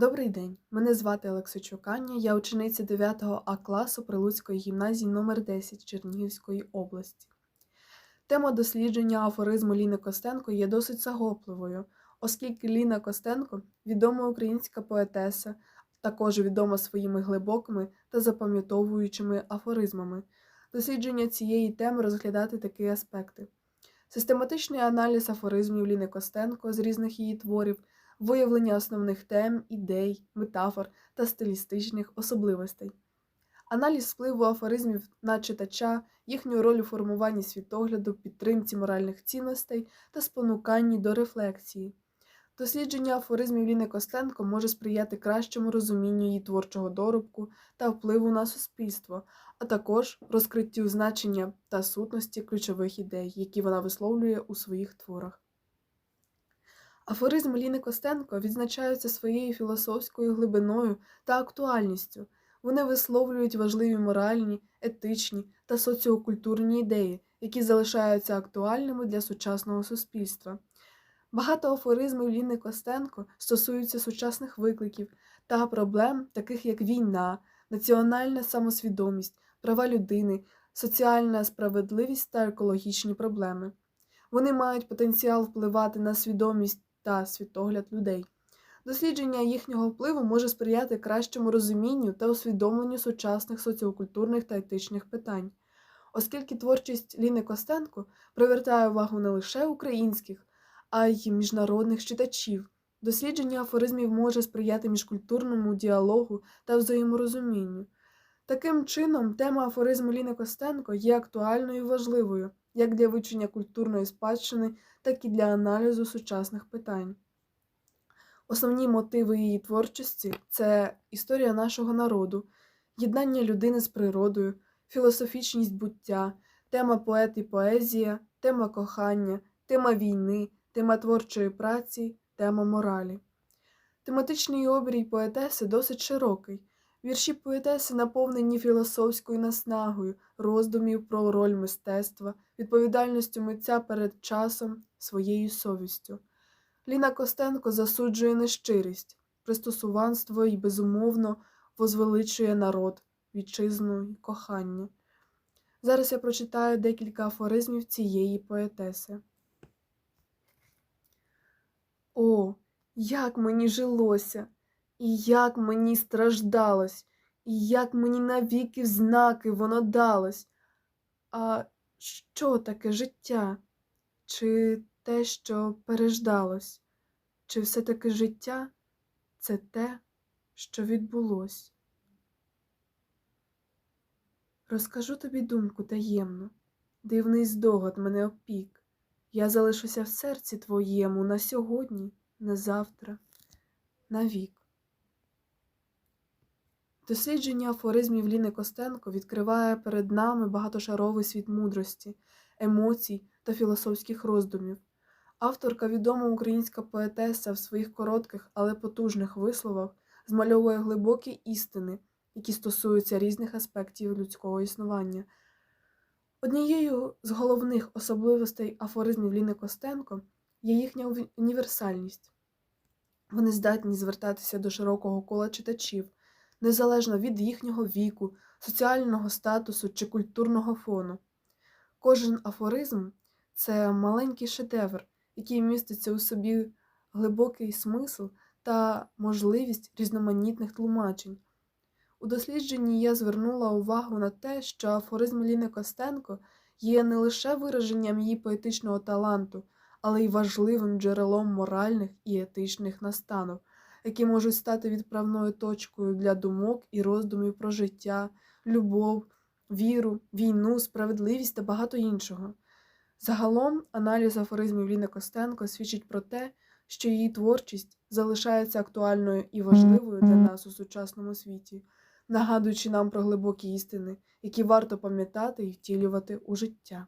Добрий день, мене звати Олексичук Аня, я учениця 9 А класу Прилуцької гімназії номер 10 Чернігівської області. Тема дослідження афоризму Ліни Костенко є досить захопливою, оскільки Ліна Костенко відома українська поетеса, також відома своїми глибокими та запам'ятовуючими афоризмами. Дослідження цієї теми розглядати такі аспекти: систематичний аналіз афоризмів Ліни Костенко з різних її творів виявлення основних тем, ідей, метафор та стилістичних особливостей, аналіз впливу афоризмів на читача, їхню роль у формуванні світогляду, підтримці моральних цінностей та спонуканні до рефлексії. Дослідження афоризмів Ліни Костенко може сприяти кращому розумінню її творчого доробку та впливу на суспільство, а також розкриттю значення та сутності ключових ідей, які вона висловлює у своїх творах. Афоризми Ліни Костенко відзначаються своєю філософською глибиною та актуальністю. Вони висловлюють важливі моральні, етичні та соціокультурні ідеї, які залишаються актуальними для сучасного суспільства. Багато афоризмів Ліни Костенко стосуються сучасних викликів та проблем, таких як війна, національна самосвідомість, права людини, соціальна справедливість та екологічні проблеми. Вони мають потенціал впливати на свідомість та світогляд людей. Дослідження їхнього впливу може сприяти кращому розумінню та усвідомленню сучасних соціокультурних та етичних питань, оскільки творчість Ліни Костенко привертає увагу не лише українських, а й міжнародних читачів. Дослідження афоризмів може сприяти міжкультурному діалогу та взаєморозумінню. Таким чином, тема афоризму Ліни Костенко є актуальною і важливою як для вивчення культурної спадщини, так і для аналізу сучасних питань. Основні мотиви її творчості це історія нашого народу, єднання людини з природою, філософічність буття, тема поет і поезія, тема кохання, тема війни, тема творчої праці, тема моралі. Тематичний обрій поетеси досить широкий. Вірші поетеси наповнені філософською наснагою, роздумів про роль мистецтва, відповідальністю митця перед часом, своєю совістю. Ліна Костенко засуджує нещирість, пристосуванство і безумовно возвеличує народ, вітчизну і кохання. Зараз я прочитаю декілька афоризмів цієї поетеси. О, як мені жилося! І як мені страждалось, і як мені навіки в знаки воно далось. А що таке життя? Чи те, що переждалось? Чи все-таки життя це те, що відбулось? Розкажу тобі думку таємну, дивний здогад мене опік. Я залишуся в серці твоєму на сьогодні, на завтра, навік. Дослідження афоризмів Ліни Костенко відкриває перед нами багатошаровий світ мудрості, емоцій та філософських роздумів. Авторка, відома українська поетеса в своїх коротких, але потужних висловах змальовує глибокі істини, які стосуються різних аспектів людського існування. Однією з головних особливостей афоризмів Ліни Костенко є їхня універсальність. Вони здатні звертатися до широкого кола читачів незалежно від їхнього віку, соціального статусу чи культурного фону. Кожен афоризм це маленький шедевр, який міститься у собі глибокий смисл та можливість різноманітних тлумачень. У дослідженні я звернула увагу на те, що афоризм Ліни Костенко є не лише вираженням її поетичного таланту, але й важливим джерелом моральних і етичних настанов, які можуть стати відправною точкою для думок і роздумів про життя, любов, віру, війну, справедливість та багато іншого. Загалом, аналіз афоризмів Ліни Костенко свідчить про те, що її творчість залишається актуальною і важливою для нас у сучасному світі, нагадуючи нам про глибокі істини, які варто пам'ятати і втілювати у життя.